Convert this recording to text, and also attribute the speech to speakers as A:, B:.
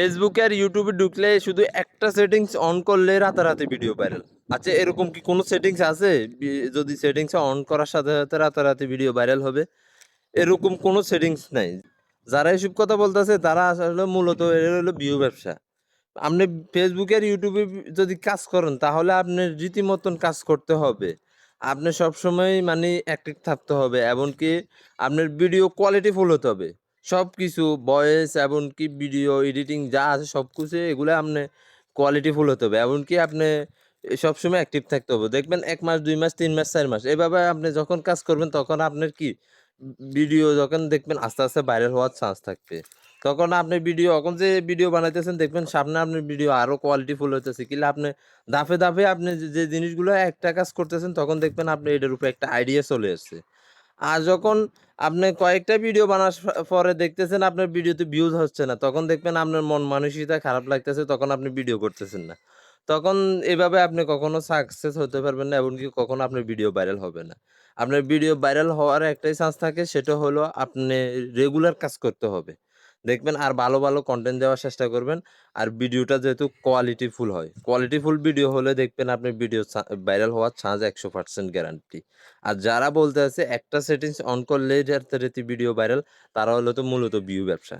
A: ফেসবুকে আর ইউটিউবে ঢুকলে শুধু একটা সেটিংস অন করলে রাতারাতি ভিডিও ভাইরাল আচ্ছা এরকম কি কোনো সেটিংস আছে? যদি সেটিংস অন করার সাথে সাথে রাতারাতি ভিডিও ভাইরাল হবে? এরকম কোনো সেটিংস নাই। যারা এসব কথা বলতেছে, তারা আসলে মূলত এর হলো বিউ ব্যবসা। আপনি ফেসবুকে আর ইউটিউবে যদি কাজ করেন, তাহলে আপনার রীতিমতন কাজ করতে হবে। আপনি সবসময় মানে অ্যাক্টিভ থাকতে হবে, এমনকি আপনার ভিডিও কোয়ালিটি ফুল হতে হবে। সব কিছু ভয়েস এমনকি ভিডিও এডিটিং যা আছে সব কিছু এগুলো আপনি কোয়ালিটি ফুল হতে হবে। এমনকি আপনি সবসময় অ্যাক্টিভ থাকতে হবে। দেখবেন এক মাস, দুই মাস, তিন মাস, চার মাস এভাবে আপনি যখন কাজ করবেন তখন আপনার কি ভিডিও যখন দেখবেন আস্তে আস্তে ভাইরাল হওয়ার চান্স থাকবে। তখন আপনি ভিডিও এখন যে ভিডিও বানাইতেছেন দেখবেন সামনে আপনার ভিডিও আরও কোয়ালিটি ফুল হইতেছে। কিলে আপনি ধাপে ধাপে আপনি যে- যে জিনিসগুলো একটা কাজ করতেছেন তখন দেখবেন আপনি এটার উপরে একটা আইডিয়া চলে আসছে। আর যখন আপনি কয়েকটা ভিডিও বানার পরে দেখতেছেন আপনার ভিডিওতে ভিউজ হচ্ছে না, তখন দেখবেন আপনার মন মানসিকতা খারাপ লাগতেছে, তখন আপনি ভিডিও করতেছেন না। তখন এভাবে আপনি কখনো সাকসেস হতে পারবেন না, এমনকি কখনো আপনার ভিডিও ভাইরাল হবে না। আপনার ভিডিও ভাইরাল হওয়ার একটাই চান্স থাকে, সেটা হলো আপনি রেগুলার কাজ করতে হবে। দেখবেন আর ভালো ভালো কন্টেন্ট দেওয়ার চেষ্টা করবেন। আর ভিডিওটা যেহেতু কোয়ালিটি ফুল হয়। কোয়ালিটি ফুল ভিডিও হলে দেখবেন আপনি ভিডিও ভাইরাল হওয়ার চান্স একশো পার্সেন্ট গ্যারান্টি আর যারা বলতে আছে, একটা সেটিংস অন করলেই রাতারাতি ভিডিও ভাইরাল তারা হলো তো মূলত ভিউ ব্যবসা।